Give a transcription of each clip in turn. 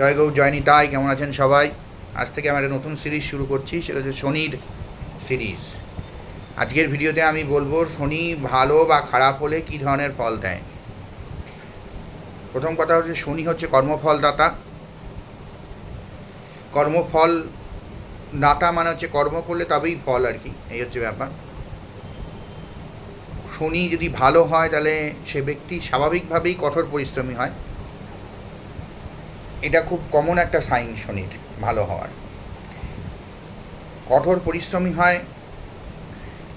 জয় গৌ, জয় নিতাই, কেমন আছেন সবাই? আজ থেকে আমরা একটা নতুন সিরিজ শুরু করছি, সেটা হচ্ছে শনির সিরিজ আজকের ভিডিওতে আমি বলব, শনি ভালো বা খারাপ হলে কী ধরনের ফল দেয়? প্রথম কথা হচ্ছে, শনি হচ্ছে কর্মফলদাতা। কর্মফল দাতা মানে হচ্ছে কর্ম করলে তবেই ফল আর কি, এই হচ্ছে ব্যাপার। শনি যদি ভালো হয়, তাহলে সে ব্যক্তি স্বাভাবিকভাবেই কঠোর পরিশ্রমী হয়। এটা খুব কমন একটা সাইন শনির, ভালো হওয়ার। কঠোর পরিশ্রমী হয়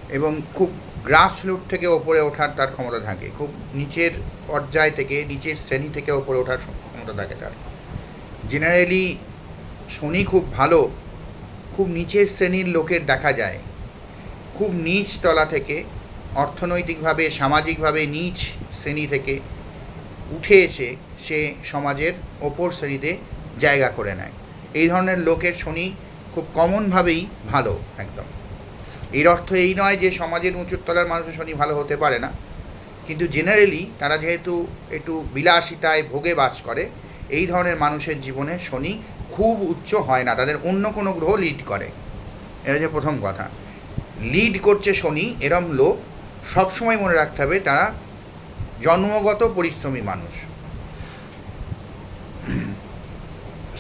এবং খুব গ্রাস রুট থেকে ওপরে ওঠার তার ক্ষমতা থাকে। খুব নিচের পর্যায় থেকে, নিচের শ্রেণি থেকে ওপরে ওঠার ক্ষমতা থাকে তার। জেনারেলি শনি খুব ভালো, খুব নিচের শ্রেণির লোকের দেখা যায়। খুব নিচ তলা থেকে, অর্থনৈতিকভাবে, সামাজিকভাবে নিচ শ্রেণি থেকে উঠে এসে সে সমাজের ওপর শ্রেণীতে জায়গা করে নেয়। এই ধরনের লোকের শনি খুব কমনভাবেই ভালো, একদম। এর অর্থ এই নয় যে সমাজের উঁচুর তলার মানুষের শনি ভালো হতে পারে না। কিন্তু জেনারেলি তারা যেহেতু একটু বিলাসিতায় ভোগে বাস করে, এই ধরনের মানুষের জীবনে শনি খুব উচ্চ হয় না, তাদের অন্য কোনো গ্রহ লিড করে। এটা হচ্ছে প্রথম কথা। লিড করছে শনি, এরম লোক সবসময় মনে রাখতে হবে তারা জন্মগত পরিশ্রমী মানুষ।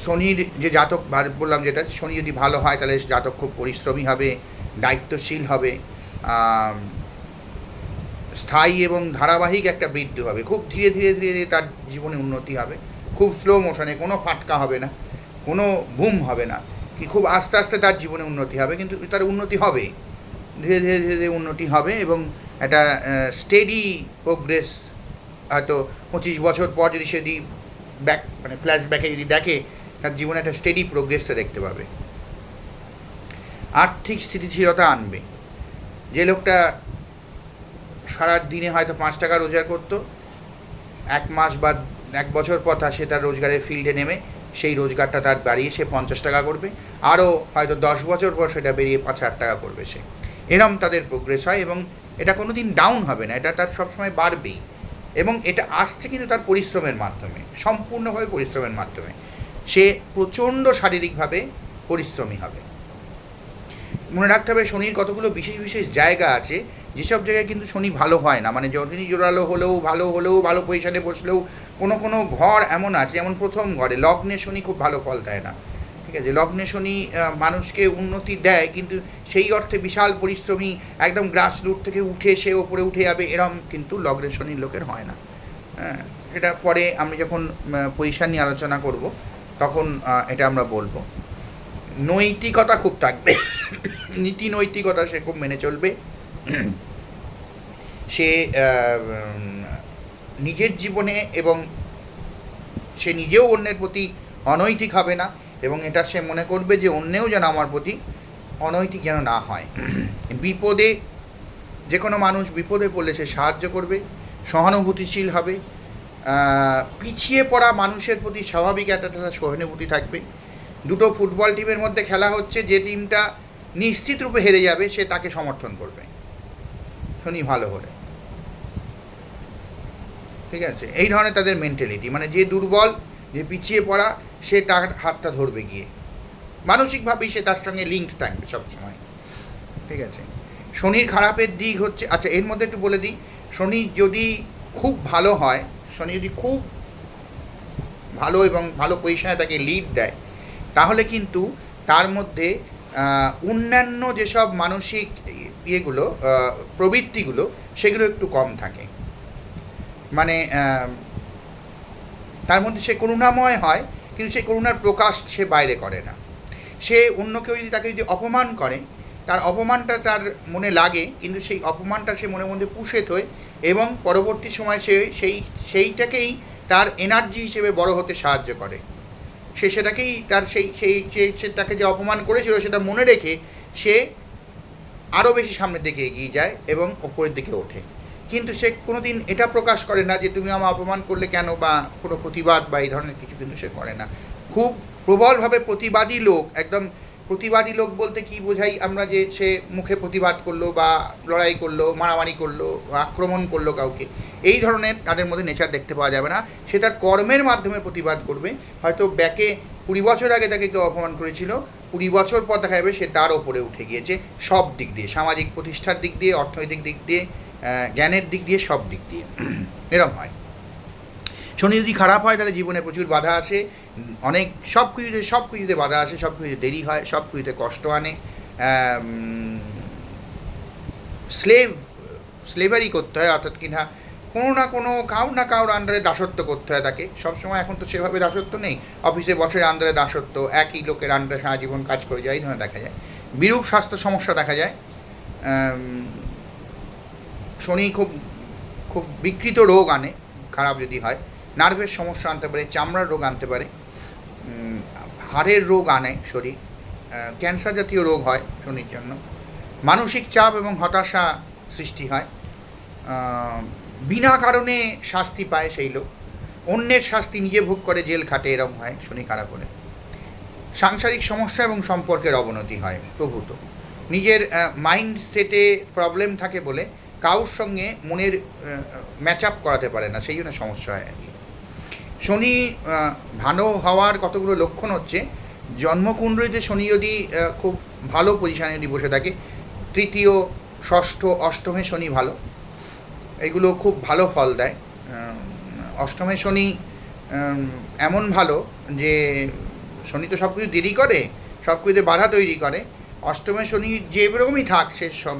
শনির যে জাতক ভা- বললাম যেটা, শনি যদি ভালো হয় তাহলে জাতক খুব পরিশ্রমী হবে, দায়িত্বশীল হবে স্থায়ী এবং ধারাবাহিক একটা বৃদ্ধি হবে। খুব ধীরে ধীরে ধীরে ধীরে তার জীবনে উন্নতি হবে। খুব স্লো মোশনে কোনো ফাটকা হবে না, কোনো বুম হবে না, কি খুব আস্তে আস্তে তার জীবনে উন্নতি হবে, কিন্তু তার উন্নতি হবে। ধীরে ধীরে ধীরে ধীরে উন্নতি হবে এবং একটা স্টেডি প্রোগ্রেস হয়তো পঁচিশ বছর পর যদি সে যদি ব্যাক মানে ফ্ল্যাশব্যাকে যদি দেখে তার জীবনে একটা স্টেডি প্রোগ্রেসটা দেখতে পাবে। আর্থিক স্থিতিশীলতা আনবে। যে লোকটা সারা দিনে হয়তো পাঁচ টাকা রোজগার করতো, এক মাস বা এক বছর পর সে তার রোজগারের ফিল্ডে নেমে সেই রোজগারটা তার বাড়িয়ে সে পঞ্চাশ টাকা করবে। আরও হয়তো দশ বছর পর সেটা বেরিয়ে পাঁচ হাজার টাকা করবে সে। এরম তাদের প্রোগ্রেস হয় এবং এটা কোনো দিন ডাউন হবে না, এটা তার সবসময় বাড়বেই। এবং এটা আসছে কিন্তু তার পরিশ্রমের মাধ্যমে, সম্পূর্ণভাবে পরিশ্রমের মাধ্যমে। সে প্রচণ্ড শারীরিকভাবে পরিশ্রমী হবে। মনে রাখতে হবে, শনির কতগুলো বিশেষ বিশেষ জায়গা আছে, যেসব জায়গায় কিন্তু শনি ভালো হয় না। মানে জটিনি জোরালো হলেও, ভালো হলেও, ভালো পজিশনে বসলেও, কোনো কোনো ঘর এমন আছে, যেমন প্রথম ঘরে, লগ্নে শনি খুব ভালো ফল দেয় না। ঠিক আছে, লগ্নে শনি মানুষকে উন্নতি দেয়, কিন্তু সেই অর্থে বিশাল পরিশ্রমী, একদম গ্রাস রুট থেকে উঠে সে ওপরে উঠে যাবে, এরম কিন্তু লগ্নে শনির লোকের হয় না। হ্যাঁ সেটা পরে আমি যখন পজিশন নিয়ে আলোচনা করব তখন এটা আমরা বলব। নৈতিকতা খুব থাকবে। নীতি নৈতিকতা সে খুব মেনে চলবে। সে নিজের জীবনে এবং সে নিজেও অন্যের প্রতি অনৈতিক হবে না এবং এটা সে মনে করবে যে অন্যেও যেন আমার প্রতি অনৈতিক যেন না হয়। বিপদে যে কোনো মানুষ বিপদে পড়লে সে সাহায্য করবে, সহানুভূতিশীল হবে পিছিয়ে পড়া মানুষের প্রতি স্বাভাবিক একটা সহানুভূতি থাকবে। দুটো ফুটবল টিমের মধ্যে খেলা হচ্ছে, যে টিমটা নিশ্চিত রূপে হেরে যাবে, সে তাকে সমর্থন করবে। শনি ভালো হলে ঠিক আছে? এই ধরনের তাদের মেন্টালিটি মানে যে দুর্বল, যে পিছিয়ে পড়া, সে তার হাতটা ধরবে গিয়ে। মানসিকভাবেই সে তার সঙ্গে লিঙ্ক থাকবে সবসময়। ঠিক আছে? শনির খারাপের দিক হচ্ছে আচ্ছা এর মধ্যে একটু বলে দিই। শনি যদি খুব ভালো হয় শনি যদি খুব ভালো এবং ভালো পজিশনে তাকে লিড দেয়, তাহলে কিন্তু তার মধ্যে অন্যান্য যেসব মানসিক ইয়েগুলো প্রবৃত্তিগুলো, সেগুলো একটু কম থাকে। মানে তার মধ্যে সে করুণাময় হয়, কিন্তু সে করুণার প্রকাশ সে বাইরে করে না। সে অন্য কেউ যদি তাকে যদি অপমান করে তার অপমানটা তার মনে লাগে, কিন্তু সেই অপমানটা সে মনের মধ্যে পুষে থয় এবং পরবর্তী সময় সে সেই, সেইটাকেই তার এনার্জি হিসেবে বড় হতে সাহায্য করে। সে সেটাকেই তার সেই সেই, সে তাকে যে অপমান করেছিল সেটা মনে রেখে সে আরও বেশি সামনের দিকে এগিয়ে যায় এবং ওপরের দিকে ওঠে। কিন্তু সে কোনো দিন এটা প্রকাশ করে না যে তুমি আমার অপমান করলে কেন বা কোনো প্রতিবাদ বা এই ধরনের কিছু কিন্তু সে করে না। খুব প্রবলভাবে প্রতিবাদী লোক একদম প্রতিবাদী লোক বলতে কি বোঝাই আমরা যে সে মুখে প্রতিবাদ করল বা লড়াই করল, মারামারি করল আক্রমণ করল কাউকে? এই ধরনের তাদের মধ্যে নেচার দেখতে পাওয়া যাবে না। সে তার কর্মের মাধ্যমে প্রতিবাদ করবে। হয়তো ব্যাকে কুড়ি বছর আগে তাকে কেউ অপমান করেছিল, কুড়ি বছর পর দেখা যাবে সে তার ওপরে উঠে গিয়েছে। সব দিক দিয়ে, সামাজিক প্রতিষ্ঠার দিক দিয়ে, অর্থনৈতিক দিক দিয়ে জ্ঞানের দিক দিয়ে, সব দিক দিয়ে। এরম হয়। শনি যদি খারাপ হয়, তাহলে জীবনে প্রচুর বাধা আসে। অনেক, সব কিছুতে সব কিছুতে বাধা আসে, সব কিছুতে দেরি হয়, সব কিছুতে কষ্ট আনে। স্লেভ স্লেভারি করতে হয়, অর্থাৎ কিনা কোনো না কোনো কাউ না কাউর আন্ডারে দাসত্ব করতে হয় তাকে। সবসময় এখন তো সেভাবে দাসত্ব নেই। অফিসে বছরের আন্ডারে দাসত্ব, একই লোকের আন্ডারে সারা জীবন কাজ করে যায়, এই ধরনের দেখা যায়। বিরূপ স্বাস্থ্য সমস্যা দেখা যায়। শনি খুব খুব বিকৃত রোগ আনে, খারাপ যদি হয়। নার্ভের সমস্যা আনতে পারে, চামড়ার রোগ আনতে পারে হাড়ের রোগ আনে শরীর ক্যান্সার জাতীয় রোগ হয় শনির জন্য। মানসিক চাপ এবং হতাশা সৃষ্টি হয়। বিনা কারণে শাস্তি পায় সেই লোক। অন্যের শাস্তি নিজে ভোগ করে, জেল খাটে, এরকম হয় শনি খারাপ হলে। সাংসারিক সমস্যা এবং সম্পর্কের অবনতি হয় প্রভূত। নিজের মাইন্ড সেটে প্রবলেম থাকে বলে কারোর সঙ্গে মনের ম্যাচ আপ করাতে পারে না, সেই জন্য সমস্যা হয় আর কি। শনি ভালো হওয়ার কতগুলো লক্ষণ হচ্ছে, জন্মকুণ্ডলিতে শনি যদি খুব ভালো পজিশানে যদি বসে থাকে, তৃতীয়, ষষ্ঠ, অষ্টমে শনি ভালো, এগুলো খুব ভালো ফল দেয়। অষ্টমে শনি এমন ভালো যে, শনি তো সব কিছু দেরি করে সব কিছুতে বাধা তৈরি করে। অষ্টমে শনি যে রকমই থাক, সে সব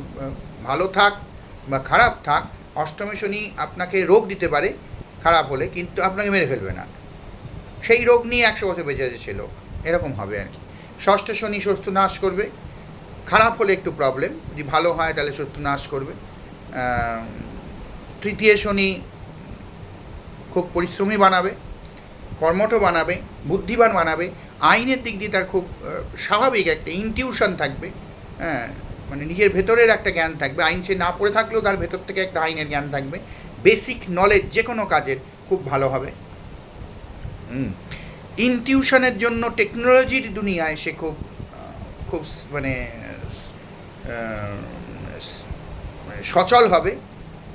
ভালো থাক বা খারাপ থাক, অষ্টমে শনি আপনাকে রোগ দিতে পারে। খারাপ হলে কিন্তু আপনাকে মেরে ফেলবে না। সেই রোগ নিয়ে একশো বছর বেঁচে আছে সে লোক। এরকম হবে আর কি। ষষ্ঠ শনি শত্রু নাশ করবে। খারাপ হলে একটু প্রবলেম যদি ভালো হয় তাহলে শত্রু নাশ করবে। তৃতীয় শনি খুব পরিশ্রমী বানাবে, কর্মঠ বানাবে, বুদ্ধিমান বানাবে। আইনের দিক দিয়ে তার খুব স্বাভাবিক একটা ইনটিউশন থাকবে। হ্যাঁ মানে নিজের ভেতরের একটা জ্ঞান থাকবে। আইন সে না পড়ে থাকলেও তার ভেতর থেকে একটা আইনের জ্ঞান থাকবে। বেসিক নলেজ যে কোনো কাজের খুব ভালো হবে। ইনটিউশনের জন্য টেকনোলজির দুনিয়ায় সে খুব খুব মানে সচল হবে,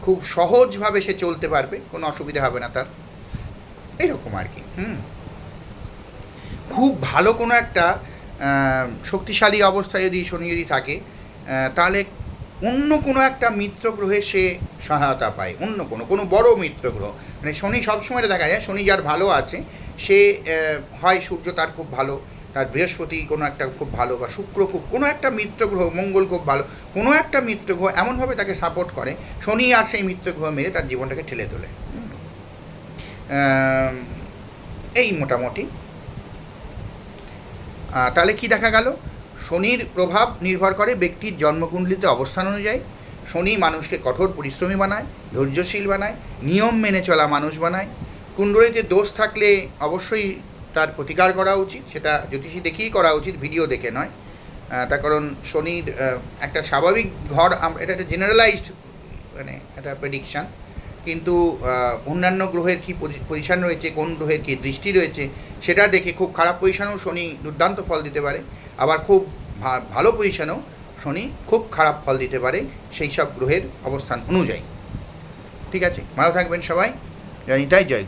খুব সহজভাবে সে চলতে পারবে, কোনো অসুবিধা হবে না তার। এইরকম আর কি, হুম। খুব ভালো কোনো একটা শক্তিশালী অবস্থায় যদি শনি যদি থাকে তাহলে অন্য কোনো একটা মিত্র গ্রহে সে সহায়তা পায়, অন্য কোনো কোনো বড় মিত্র গ্রহ মানে শনি সবসময় দেখা যায়, শনি যার ভালো আছে, সে হয় সূর্য তার খুব ভালো, তার বৃহস্পতি কোনো একটা খুব ভালো বা শুক্র খুব, কোনো একটা মিত্র গ্রহ মঙ্গল খুব ভালো, কোনো একটা মিত্র গ্রহ এমনভাবে তাকে সাপোর্ট করে, শনি আর সেই মিত্র গ্রহ মেরে তার জীবনটাকে ঠেলে তোলে। এই মোটামুটি। তাহলে কি দেখা গেল? শনির প্রভাব নির্ভর করে ব্যক্তির জন্মকুণ্ডলিতে অবস্থান অনুযায়ী। শনি মানুষকে কঠোর পরিশ্রমী বানায়, ধৈর্যশীল বানায়, নিয়ম মেনে চলা মানুষ বানায়। কুণ্ডলিতে দোষ থাকলে অবশ্যই তার প্রতিকার করা উচিত, সেটা জ্যোতিষী দেখেই করা উচিত, ভিডিও দেখে নয়। তার কারণ শনির একটা স্বাভাবিক ঘর এটা একটা জেনারেলাইজড মানে একটা প্রেডিকশান কিন্তু অন্যান্য গ্রহের কী পজিশান রয়েছে, কোন গ্রহের কী দৃষ্টি রয়েছে, সেটা দেখে খুব খারাপ পজিশানেও শনি দুর্দান্ত ফল দিতে পারে। আবার খুব ভালো পজিশানেও শনি খুব খারাপ ফল দিতে পারে সেই সব গ্রহের অবস্থান অনুযায়ী। ঠিক আছে? ভালো থাকবেন সবাই। জানি তাই জয়